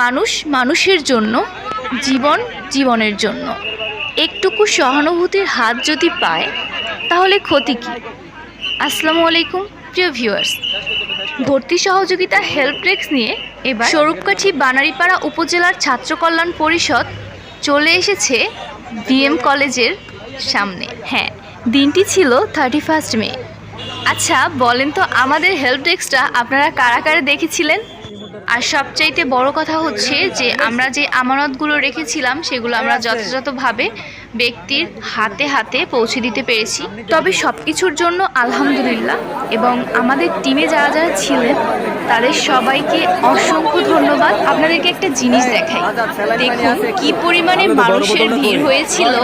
মানুষ মানুষের জন্য, জীবন জীবনের জন্য। একটুকু সহানুভূতির হাত যদি পায়, তাহলে ক্ষতি কী? আসসালামু আলাইকুম, প্রিয় ভিউয়ার্স। ভর্তি সহযোগিতা হেল্প ডেস্ক নিয়ে এবার স্বরূপকাঠি বানারীপাড়া উপজেলার ছাত্র কল্যাণ পরিষদ চলে এসেছে বিএম কলেজের সামনে। হ্যাঁ দিনটি ছিল থার্টি ফার্স্ট মে। আচ্ছা বলেন তো আমাদের হেল্প ডেস্কটা আপনারা কারা কারা দেখেছিলেন? আর সবচাইতে বড় কথা হচ্ছে যে আমরা যে আমানতগুলো রেখেছিলাম সেগুলো আমরা যথাযথভাবে ব্যক্তির হাতে হাতে পৌঁছে দিতে পেরেছি। তবে সব কিছুর জন্য আলহামদুলিল্লাহ এবং আমাদের টিমে যারা যারা ছিলেন তাদের সবাইকে অসংখ্য ধন্যবাদ। আপনাদেরকে একটা জিনিস দেখাই। দেখুন কি পরিমাণে মানুষের ভিড় হয়েছিল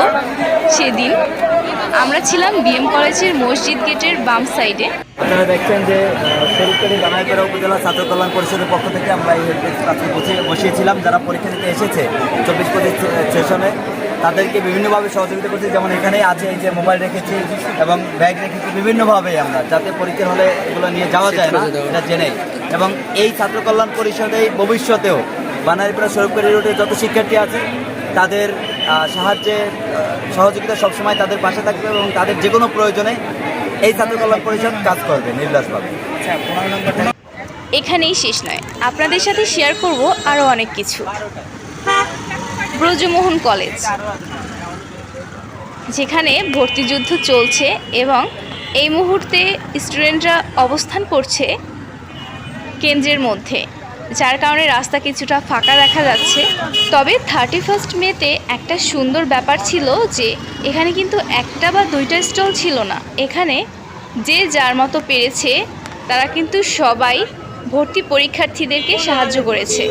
সেদিন। আমরা ছিলাম বিএম কলেজের মসজিদ গেটের বাম সাইডে। আপনারা দেখছেন যে শরীরকারী বানাইপাড়া উপজেলা ছাত্র কল্যাণ পরিষদের পক্ষ থেকে আমরা এই প্রার্থী বসিয়েছিলাম। যারা পরীক্ষা দিতে এসেছে চব্বিশ পঁচিশ সেশনে তাদেরকে বিভিন্নভাবে সহযোগিতা করছি। যেমন এখানেই আছে এই যে মোবাইল রেখেছি এবং ব্যাগ রেখেছি বিভিন্নভাবে আমরা যাতে পরীক্ষার হলে এগুলো নিয়ে যাওয়া যায় না এটা জেনে এবং এই ছাত্র কল্যাণ পরিষদে ভবিষ্যতেও বানাইপাড়া শরীরকারী রোডে যত শিক্ষার্থী আছে তাদের সাহায্যে সহযোগিতা সবসময় তাদের পাশে থাকবে এবং তাদের যে কোনো প্রয়োজনে এই ছাত্র কল্যাণ পরিষদ কাজ করবে নির্লাসভাবে এখানেই শেষ নয়। আপনাদের সাথে শেয়ার করব আরও অনেক কিছু। ব্রজমোহন কলেজ। যেখানে ভর্তি যুদ্ধ চলছে এবং এই মুহূর্তে স্টুডেন্টরা অবস্থান করছে কেন্দ্রের মধ্যে, যার কারণে রাস্তা কিছুটা ফাঁকা দেখা যাচ্ছে। তবে থার্টি ফার্স্ট মেতে একটা সুন্দর ব্যাপার ছিল যে, এখানে কিন্তু একটা বা দুইটা স্টল ছিল না। এখানে যে যার মতো পেরেছে, তারা কিন্তু সবাই ভর্তি পরীক্ষার্থীদেরকে সাহায্য করেছে।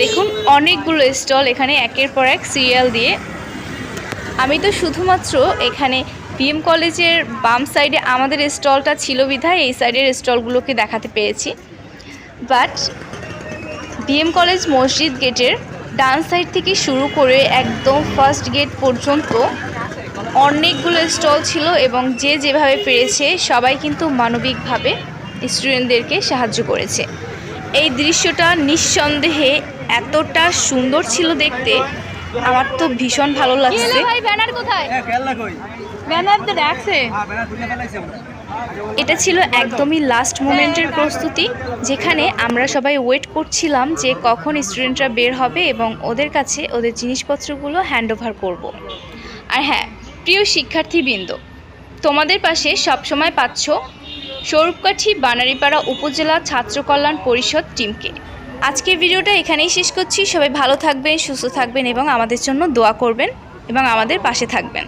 দেখুন, অনেকগুলো স্টল এখানে একের পর এক সিরিয়াল দিয়ে। আমি তো শুধুমাত্র এখানে বিএম কলেজের বাম সাইডে আমাদের স্টলটা ছিল বিধায়, এই সাইডের স্টলগুলোকে দেখাতে পেরেছি বাট বিএম কলেজ মসজিদ গেটের ডান সাইড থেকে শুরু করে একদম ফার্স্ট গেট পর্যন্ত অনেকগুলো স্টল ছিল এবং যে যেভাবে পেরেছে সবাই কিন্তু মানবিকভাবে স্টুডেন্টদেরকে সাহায্য করেছে। এই দৃশ্যটা নিঃসন্দেহে এতটা সুন্দর ছিল দেখতে আমার তো ভীষণ ভালো লাগছে। ব্যানার কোথায়? ব্যানার তো রাখছে এটা ছিল একদমই লাস্ট মোমেন্টের প্রস্তুতি যেখানে আমরা সবাই ওয়েট করছিলাম যে কখন স্টুডেন্টরা বের হবে এবং ওদের কাছে ওদের জিনিসপত্রগুলো হ্যান্ড ওভার করব। আর হ্যাঁ প্রিয় শিক্ষার্থীবৃন্দ তোমাদের পাশে সবসময় পাচ্ছ স্বরূপকাঠি বানারীপাড়া উপজেলা ছাত্র কল্যাণ পরিষদ টিমকে। আজকের ভিডিওটা এখানেই শেষ করছি। সবাই ভালো থাকবেন, সুস্থ থাকবেন এবং আমাদের জন্য দোয়া করবেন এবং আমাদের পাশে থাকবেন।